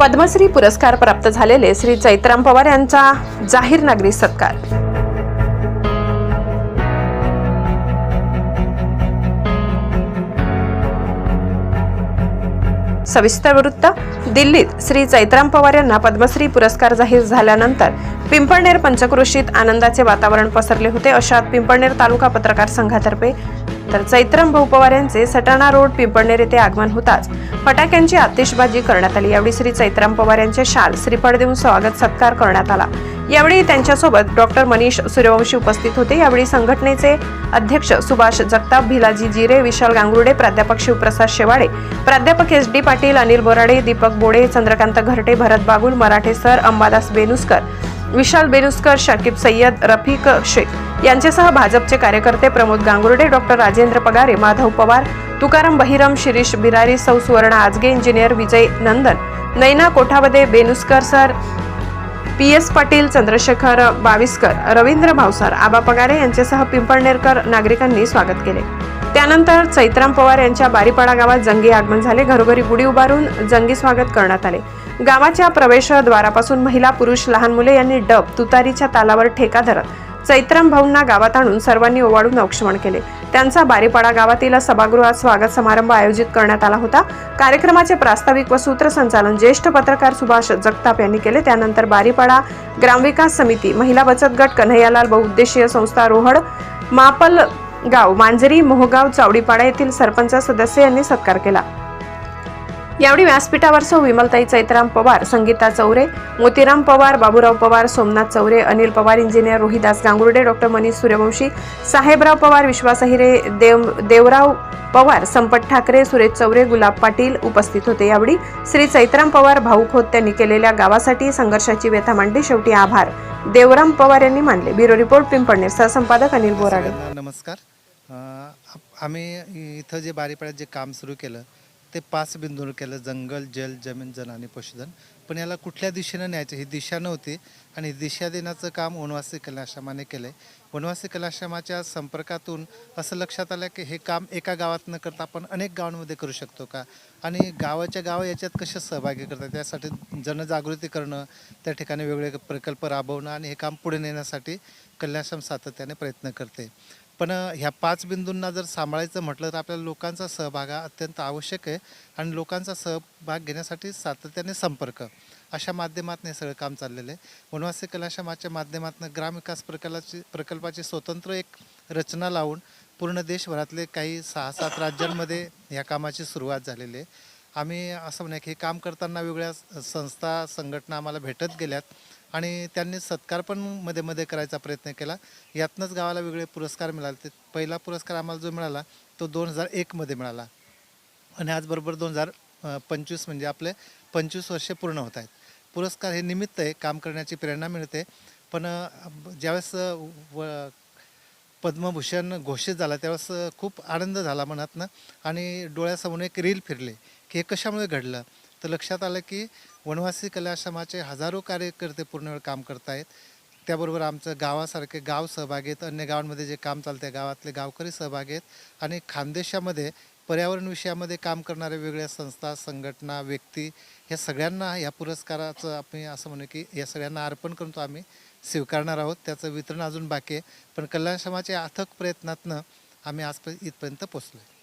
पद्मश्री पुरस्कार प्राप्त झालेले श्री चैत्राम पवार यांचा जाहीर नागरी सत्कार. सविस्तर वृत्त दिल्लीत श्री चैत्राम पवार यांना पद्मश्री पुरस्कार जाहीर झाल्यानंतर पिंपळनेर पंचक्रोशीत आनंदाचे वातावरण पसरले होते अशात पिंपळनेर तालुका पत्रकार संघातर्फे तर चैत्रम भाऊ पवार यांचे सटाणा रोड पिंपळनेर येथे आगमन होताच. फटाक्यांची आतिषबाजी करण्यात आली. यावेळी श्री चैत्राम पवार यांचे शाल श्रीफळ देऊन स्वागत सत्कार करण्यात आला. यावेळी त्यांच्यासोबत डॉक्टर मनीष सूर्यवंशी उपस्थित होते. यावेळी संघटनेचे अध्यक्ष सुभाष जगताप भिलाजी जिरे विशाल गांगुर्डे प्राध्यापक शिवप्रसाद शेवाळे प्राध्यापक S D Patil Anil Borade Deepak Bode Chandrakant Gharte Bharat Bagul Marathe sir Ambadas Benuskar Vishal Benuskar Shakib Sayyed Rafiq Shaikh यांच्यासह भाजपचे कार्यकर्ते प्रमोद गांगुर्डे डॉक्टर राजेंद्र पगारे माधव पवार तुकाराम बहिरम शिरीष बिरारी सौ Suvarna Ajage engineer Vijay Nandan Naina Kothawade Benuskar sir P S Patil Chandrashekhar Baviskar Ravindra Bhavsar Aba Pagare यांच्यासह पिंपळनेरकर नागरिकांनी स्वागत केले. त्यानंतर चैत्राम पवार यांच्या बारीपाडा गावात जंगी आगमन झाले. घरोघरी गुढी उभारून जंगी स्वागत करण्यात आले. गावाच्या प्रवेशद्वारापासून महिला पुरुष लहान मुले यांनी डब तुतारीच्या तालावर ठेका धरत चैत्रम भाऊंना गावात आणून सर्वांनी ओवाळून औक्षमण केले. त्यांचा बारीपाडा गावातील सभागृहात स्वागत समारंभ आयोजित करण्यात आला होता. कार्यक्रमाचे प्रास्ताविक व सूत्रसंचालन ज्येष्ठ पत्रकार सुभाष जगताप यांनी केले. त्यानंतर बारीपाडा ग्रामविकास समिती महिला बचत गट कन्हैयालाल बहुउद्देशीय संस्था रोहड मापल गाव मांजरी मोहगाव चावडीपाडा येथील सरपंच सदस्य यांनी सत्कार केला. यावेळी व्यासपीठावर सौ विमलताई चैत्राम पवार संगीता चौरे मोतीराम पवार बाबूराव पवार सोमनाथ चौरे अनिल पवार इंजिनियर रोहिदास गांगुर्डे डॉक्टर मनीष सूर्यवंशी साहेबराव पवार विश्वास अहिरे देव देवराव पवार संपत ठाकरे सुरेश चौरे गुलाब पाटील उपस्थित होते. यावेळी श्री चैत्राम पवार भाऊ खोत त्यांनी केलेल्या गावासाठी संघर्षाची व्यथा मांडली. शेवटी आभार. देवराम पवार यांनी मानले. ब्युरो रिपोर्ट पिंपळनेर सहसंपादक अनिल बोराडे. नमस्कार. आम्ही इथं जे बारीपाड्यात जे काम सुरू केलं ते पाच बिंदूवर केलं जंगल जल जमीन जन आणि पशुधन. पण याला कुठल्या दिशेनं न्यायचं? ही दिशा नव्हती आणि दिशा देण्याचं काम वनवासी कलाश्रमाने केलं आहे वनवासी कलाश्रमाच्या संपर्कातून असं लक्षात आलं की हे काम एका गावात न करता आपण अनेक गावांमध्ये करू शकतो का? आणि गावाच्या गाव याच्यात कसे सहभागी करतात? त्यासाठी जनजागृती करणं त्या ठिकाणी वेगवेगळे प्रकल्प राबवणं आणि हे काम पुढे नेण्यासाठी कल्याश्रम सातत्याने प्रयत्न करते. पण ह्या पाच बिंदूंना जर सांभाळायचं म्हटलं तर आपल्याला लोकांचा सहभाग हा अत्यंत आवश्यक आहे आणि लोकांचा सहभाग घेण्यासाठी सातत्याने संपर्क अशा माध्यमातून हे सगळं काम चाललेलं आहे. वनवासी कलाशामाच्या माध्यमातून ग्रामविकास प्रकल्पाची प्रकल्पाची स्वतंत्र एक रचना लावून पूर्ण देशभरातले काही सहा सात राज्यांमध्ये ह्या कामाची सुरुवात झालेली आहे. आम्ही असं म्हणूया की हे काम करताना वेगळ्या संस्था संघटना आम्हाला भेटत गेल्यात. आणि त्यांनी सत्कार पण मध्ये मध्ये करायचा प्रयत्न केला. यातनंच गावाला वेगळे पुरस्कार मिळाले. ते पहिला पुरस्कार आम्हाला जो मिळाला तो दोन हजार एकमध्ये मिळाला. आणि आजबरोबर दोन हजार पंचवीस म्हणजे आपले पंचवीस वर्षे पूर्ण होत आहेत. पुरस्कार हे निमित्त आहे काम करण्याची प्रेरणा मिळते. पण ज्यावेळेस व पद्मभूषण घोषित झाला त्यावेळेस खूप आनंद झाला मनातनं. आणि डोळ्यासमोर एक रील फिरले की हे कशामुळे घडलं? तर लक्षात आलं की वनवासी कलाश्रमाचे हजारो कार्यकर्ते पूर्ण वेळ काम करतायत. त्याबरोबर आमचं गावासारखे गाव सहभागी आहेत. अन्य गावांमध्ये जे काम चालतं गावातले गावकरी सहभागी आहेत. आणि खानदेशामध्ये पर्यावरण विषयामध्ये काम करणाऱ्या वेगळ्या संस्था संघटना व्यक्ती या सगळ्यांना या पुरस्काराचं आम्ही असं म्हणू की या सगळ्यांना अर्पण करून तो आम्ही स्वीकारणार आहोत. त्याचं वितरण अजून बाकी आहे. पण कल्याणश्रमाच्या अथक प्रयत्नातनं आम्ही आज इथपर्यंत पोचलो आहे